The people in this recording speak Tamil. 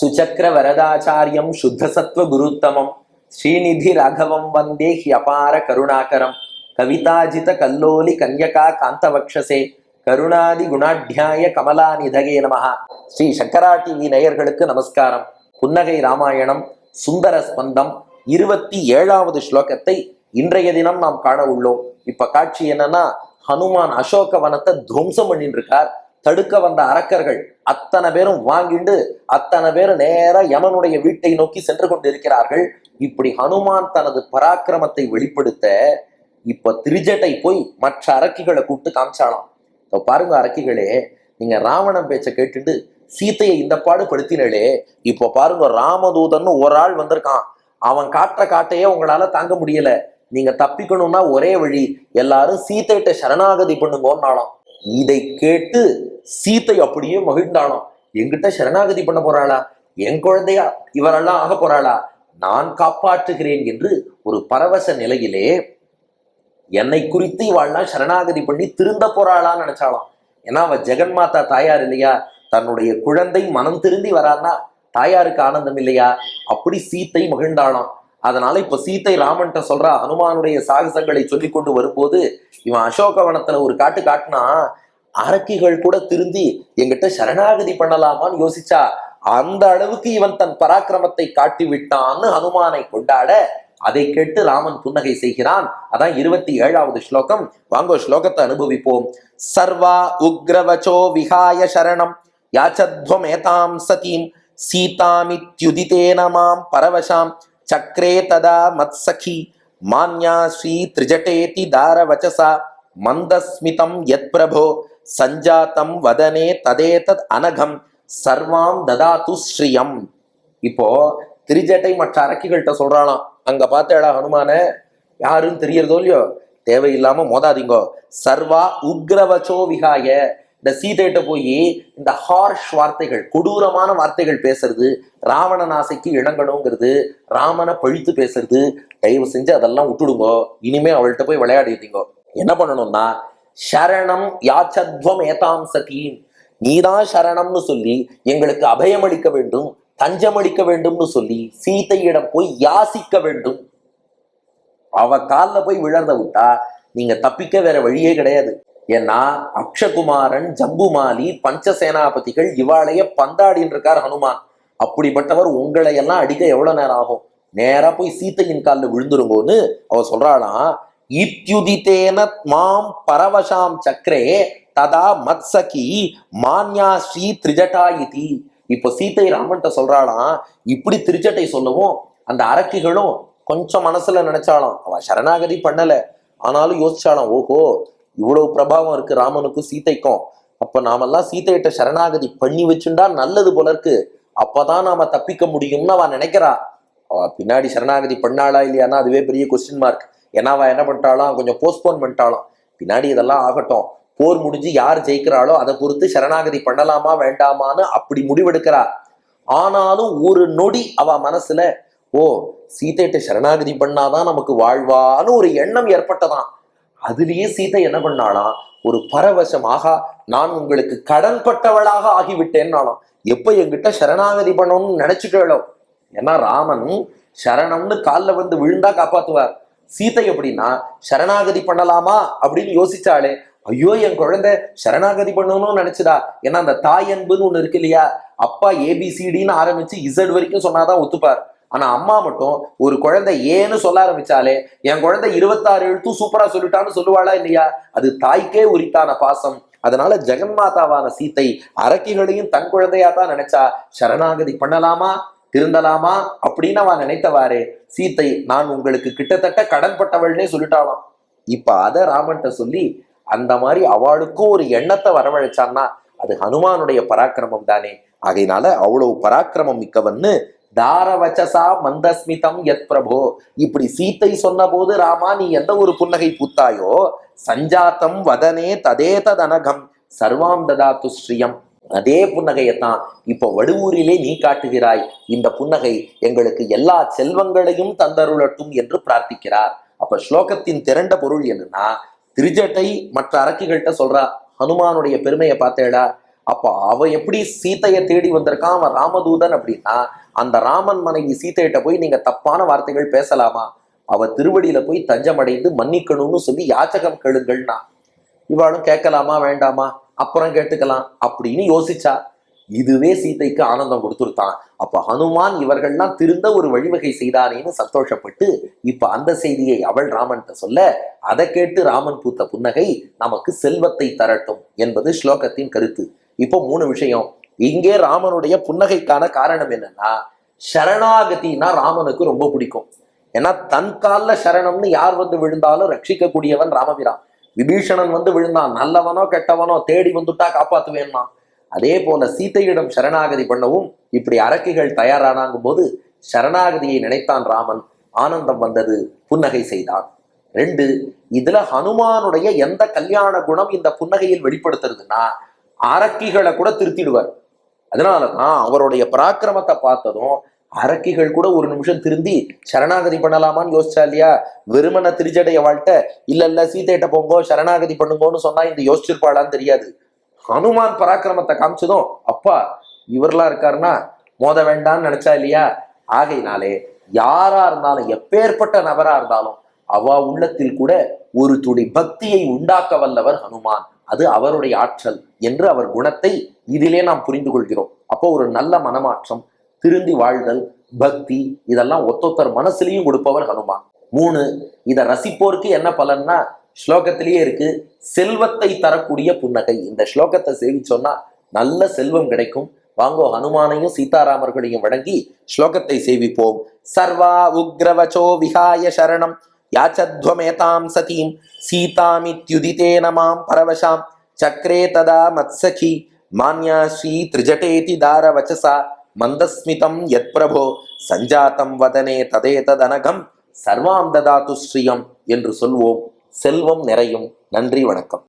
சுச்சக்கர வரதாச்சாரியம் சுத்தசத்துவ குருத்தமம் ஸ்ரீநிதி ராகவம் வந்தே ஹி அபார கருணாகரம். கவிதாஜித கல்லோலி கன்யகா காந்தவக்ஷசே. கருணாதி குணாட்யாய கமலாநிதகே நமஹ. ஸ்ரீ சங்கராட்டி நேயர்களுக்கு நமஸ்காரம். புன்னகை ராமாயணம் சுந்தர ஸ்பந்தம் இருபத்தி ஏழாவது ஸ்லோகத்தை இன்றைய தினம் நாம் காண உள்ளோம். இப்ப காட்சி என்னன்னா ஹனுமான் அசோக வனத்தை துவம்சம் பண்ணிட்டு இருக்கார். தடுக்க வந்த அரக்கர்கள் அத்தனை பேரும் வாங்கிண்டு அத்தனை பேரும் நேரா யமனுடைய வீட்டை நோக்கி சென்று கொண்டிருக்கிறார்கள். இப்படி ஹனுமான் தனது பராக்கிரமத்தை வெளிப்படுத்த இப்ப திரிஜட்டை போய் மற்ற அரக்கிகளை கூப்பிட்டு காமிச்சாலாம் இப்ப பாருங்க அரக்கிகளே நீங்க ராவணன் பேச்சை கேட்டுட்டு சீத்தையை இந்த பாடு படுத்தினாலே இப்போ பாருங்க ராமதூதன் ஒரு ஆள் வந்திருக்கான். அவன் காட்டுற காட்டையே உங்களால தாங்க முடியல. நீங்க தப்பிக்கணும்னா ஒரே வழி எல்லாரும் சீத்தையிட்ட சரணாகதி பண்ணுங்கன்னாலும் இதை கேட்டு சீத்தை அப்படியே மகிழ்ந்தானோ? என்கிட்ட சரணாகதி பண்ண போறாளா? என் குழந்தையா இவரெல்லாம் ஆக போறாளா? நான் காப்பாற்றுகிறேன் என்று ஒரு பரவச நிலையிலே என்னை குறித்து இவாள்லாம் சரணாகதி பண்ணி திருந்த போறாளான்னு நினைச்சாலாம் ஏன்னா அவ ஜெகன் மாதா தாயார் இல்லையா? தன்னுடைய குழந்தை மனம் திருந்தி வரான்னா தாயாருக்கு ஆனந்தம் இல்லையா? அப்படி சீத்தை மகிழ்ந்தாளாம். அதனால இப்ப சீத்தை ராமன்ட்ட சொல்றா ஹனுமானுடைய சாகசங்களை சொல்லி கொண்டு வரும்போது இவன் அசோகவனத்துல ஒரு காட்டு காட்டினா அரக்கிகள் கூட திருந்தி எங்கிட்ட சரணாகதி பண்ணலாமான்னு யோசிச்சா அந்த அளவுக்கு இவன் தன் பராக்கிரமத்தை காட்டி விட்டான்னு ஹனுமானை கொண்டாட அதை கேட்டு ராமன் புன்னகை செய்கிறான். அதான் இருபத்தி ஏழாவது ஸ்லோகம். வாங்கோ ஸ்லோகத்தை அனுபவிப்போம். சர்வா உக்ரவச்சோ விஹாய சரணம். யாச்சத்வமேதாம் சதீம். சீதாமித்யுதிதேனமாம் பரவசாம். சக்ரே ததா மத்சகி. மான்யா ஸ்ரீ திரிஜட்டேதி தாரவச்சசா மந்தஸ்மிதம் யத் பிரபோ சஞ்சாத்தம் வதனே ததே தத் அனகம் சர்வாம் ததாத்து ஸ்ரீயம். இப்போ திரிஜட்டை மற்ற அரக்கிகள்கிட்ட சொல்றாளாம். அங்க பார்த்தேடா ஹனுமான யாருன்னு தெரியறதோ இல்லையோ? தேவையில்லாம மோதாதீங்கோ. சர்வா உக்ரவச்சோ விகாய. இந்த சீதைகிட்ட போய் இந்த ஹார்ஷ் வார்த்தைகள் கொடூரமான வார்த்தைகள் பேசுறது ராவணன் ஆசைக்கு இணங்கணுங்கிறது ராமனை பழித்து பேசுறது தயவு செஞ்சு அதெல்லாம் விட்டுடுங்கோ. இனிமே அவள்கிட்ட போய் விளையாடிட்டீங்கோ என்ன பண்ணணும்னா சரணம் யாச்சத்வம் ஏதாம் சதீம் நீதான் சரணம்னு சொல்லி எங்களுக்கு அபயம் அளிக்க வேண்டும் தஞ்சம் அளிக்க வேண்டும்னு சொல்லி சீதையிடம் போய் யாசிக்க வேண்டும். அவ காலில் போய் விழந்த விட்டா நீங்க தப்பிக்க வேற வழியே கிடையாது. ஏன்னா அக்ஷகுமாரன் ஜம்புமாலி பஞ்சசேனாபதிகள் இவாளைய பந்தாடின்னு இருக்கார் ஹனுமான். அப்படிப்பட்டவர் உங்களை எல்லாம் அடிக்க எவ்வளவு நேரம் ஆகும்? நேரா போய் சீத்தையின் காலில் விழுந்துருங்கோன்னு அவ சொல்றாளாம். இத்யுதித்தேன மாம் பரவசாம் சக்கரே ததா மத்சகி மான்யா ஸ்ரீ திரிஜட்டா இதி இப்போ சீத்தை ராமன்ட்ட சொல்றாளாம் இப்படி திருச்சட்டை சொல்லவும் அந்த அரக்கிகளும் கொஞ்சம் மனசுல நினைச்சாலாம் அவ சரணாகதி பண்ணல. ஆனாலும் யோசிச்சாலாம் ஓஹோ இவ்வளவு பிரபாவம் இருக்கு ராமனுக்கும் சீதைக்கும் அப்ப நாமெல்லாம் சீத்தையிட்ட சரணாகதி பண்ணி வச்சுண்டா நல்லது போல இருக்கு. அப்பதான் நாம தப்பிக்க முடியும்னு அவ நினைக்கிறா. அவ பின்னாடி சரணாகதி பண்ணாளா இல்லையானா அதுவே பெரிய கொஸ்டின் மார்க் ஏன்னா அவள் என்ன பண்ணிட்டாலும் கொஞ்சம் போஸ்ட்போன் பண்ணிட்டாலும். பின்னாடி இதெல்லாம் ஆகட்டும். போர் முடிஞ்சு யார் ஜெயிக்கிறாளோ அதை பொறுத்து சரணாகதி பண்ணலாமா வேண்டாமான்னு அப்படி முடிவெடுக்கிறா. ஆனாலும் ஒரு நொடி அவ மனசுல ஓ சீதையிட்ட சரணாகதி பண்ணாதான் நமக்கு வாழ்வான்னு ஒரு எண்ணம் ஏற்பட்டதான் அதுலேயே சீதை என்ன பண்ணாலாம் ஒரு பரவசம் ஆகா நான் உங்களுக்கு கடன் பட்டவளாக ஆகிவிட்டேன்னாலும் எப்ப என்கிட்ட சரணாகதி பண்ணணும்னு நினைச்சுட்டோ ஏன்னா ராமன் சரணம்னு காலில் வந்து விழுந்தா காப்பாத்துவார். சீதை எப்படின்னா சரணாகதி பண்ணலாமா? அப்படின்னு யோசிச்சாலே ஐயோ என் குழந்தை சரணாகதி பண்ணணும்னு நினைச்சுடா ஏன்னா அந்த தாய் அன்புன்னு ஒண்ணு இருக்கு இல்லையா? அப்பா ஏபிசிடின்னு ஆரம்பிச்சு இசட் வரைக்கும் சொன்னாதான் ஒத்துப்பார். ஆனா அம்மா மட்டும் ஒரு குழந்தை ஏன்னு சொல்ல ஆரம்பிச்சாலே என் குழந்தை இருபத்தாறு எழுத்தும் சூப்பரா சொல்லிட்டான்னு சொல்லுவாளா இல்லையா? அது தாய்க்கே உரித்தான பாசம். அதனால ஜெகன்மாதாவான சீத்தை அரக்கிகளையும் தன் குழந்தையா தான் நினைச்சா சரணாகதி பண்ணலாமா? திருந்தலாமா? அப்படின்னு அவன் நினைத்தவாறே சீத்தை நான் உங்களுக்கு கிட்டத்தட்ட கடன்பட்டவள்னே சொல்லிட்டாளாம். இப்ப அதை ராமன்ட்ட சொல்லி அந்த மாதிரி அவளுக்கும் ஒரு எண்ணத்தை வரவழைச்சான்னா அது ஹனுமானுடைய பராக்கிரமம் தானே. ஆகையினால அவ்வளவு பராக்கிரமம் மிக்கவன்னு தாரவச்சசா மந்தஸ்மிதம் யத் பிரபோ. இப்படி சீத்தை சொன்ன போது ராமா நீ எந்த ஒரு புன்னகை பூத்தாயோ சஞ்சாத்தம் வதனே ததே ததனகம் சர்வாம் ததாத்து ஸ்ரீயம். அதே புன்னகையைத்தான் இப்போ வடுவூரிலே நீ காட்டுகிறாய். இந்த புன்னகை எங்களுக்கு எல்லா செல்வங்களையும் தந்தருளட்டும் என்று பிரார்த்திக்கிறார். அப்ப ஸ்லோகத்தின் திரண்ட பொருள் என்னன்னா திருஜட்டை மற்ற அரக்கிகள்கிட்ட சொல்றா ஹனுமானுடைய பெருமையை பார்த்தேடா. அப்ப அவ எப்படி சீதையை தேடி வந்திருக்கான் அவன் ராமதூதன் அப்படின்னா அந்த ராமன் மனைவி சீதையிட்ட போய் நீங்க தப்பான வார்த்தைகள் பேசலாமா? அவ திருவடியில போய் தஞ்சமடைந்து மன்னிக்கணும்னு சொல்லி யாச்சகம் கேளுங்கள்னா. இவாளும் கேட்கலாமா வேண்டாமா? அப்புறம் கேட்டுக்கலாம் அப்படின்னு யோசிச்சா இதுவே சீதைக்கு ஆனந்தம் கொடுத்துருத்தான். அப்ப ஹனுமான் இவர்கள்லாம் திருந்த ஒரு வழிவகை செய்தானேன்னு சந்தோஷப்பட்டு இப்ப அந்த செய்தியை அவள் ராமன்கிட்ட சொல்ல அதை கேட்டு ராமன் பூத்த புன்னகை நமக்கு செல்வத்தை தரட்டும் என்பது ஸ்லோகத்தின் கருத்து. இப்போ மூணு விஷயம். இங்கே ராமனுடைய புன்னகைக்கான காரணம் என்னன்னா சரணாகத்தின்னா ராமனுக்கு ரொம்ப பிடிக்கும். ஏன்னா தன் காலில் சரணம்னு யார் வந்து விழுந்தாலும் ரட்சிக்கக்கூடியவன் ராமபிரான். விபீஷணன் வந்து விழுந்தான். நல்லவனோ கெட்டவனோ தேடி வந்துட்டா காப்பாத்துவேன்னா. அதே போல சீதையிடம் சரணாகதி பண்ணவும் இப்படி அரக்கிகள் தயாரானாங்கும் போது சரணாகதியை நினைத்தான் ராமன். ஆனந்தம் வந்தது புன்னகை செய்தான். ரெண்டு இதுல ஹனுமானுடைய எந்த கல்யாண குணம் இந்த புன்னகையில் வெளிப்படுத்துறதுன்னா அரக்கிகளை கூட திருத்திடுவார். அதனாலதான் அவருடைய பராக்கிரமத்தை பார்த்ததும் அரக்கிகள் கூட ஒரு நிமிஷம் திருந்தி சரணாகதி பண்ணலாமான்னு யோசிச்சா இல்லையா? வெறுமன திருச்சடைய வாழ்ட்ட இல்ல இல்ல சீதையிட்ட போங்கோ சரணாகதி பண்ணுங்கோன்னு சொன்னா இந்த யோசிச்சிருப்பாளான்னு தெரியாது. ஹனுமான் பராக்கிரமத்தை காமிச்சதும் அப்பா இவரெல்லாம் இருக்காருன்னா மோத வேண்டாம்னு நினைச்சா இல்லையா? ஆகையினாலே யாரா இருந்தாலும் எப்பேற்பட்ட நபரா இருந்தாலும் அவ உள்ளத்தில் கூட ஒரு துளி பக்தியை உண்டாக்க வல்லவர் ஹனுமான். அது அவருடைய ஆற்றல் என்று அவர் குணத்தை இதிலே நாம் புரிந்து கொள்கிறோம். அப்போ ஒரு நல்ல மனமாற்றம் திருந்தி வாழ்தல் பக்தி இதெல்லாம் ஒத்தொத்தர் மனசுலையும் கொடுப்பவர் ஹனுமான். மூணு இதை ரசிப்போருக்கு என்ன பலன்னா ஸ்லோகத்திலேயே இருக்கு செல்வத்தை தரக்கூடிய புன்னகை. இந்த ஸ்லோகத்தை சேவிச்சோன்னா நல்ல செல்வம் கிடைக்கும். வாங்கோ ஹனுமானையும் சீதாராமர்களையும் வணங்கி ஸ்லோகத்தை சேவிப்போம். சர்வா உக்ரவச்சோ விஹாய சரணம். யாச்சத்வமேதாம் சதீம். சீதாமித்யுதிதே நமாம் பரவசாம். சக்ரே ததா மத்சகி. மான்யா ஸ்ரீ திரிஜட்டேதி தாரவச்சசா. மந்தஸ்மிதம் எத் பிரபோ சஞ்சாத்தம் வதனே ததேததனகம் சர்வாம் ததாத்து ஸ்ரீயம் என்று சொல்வோம். செல்வம் நிறையும். நன்றி வணக்கம்.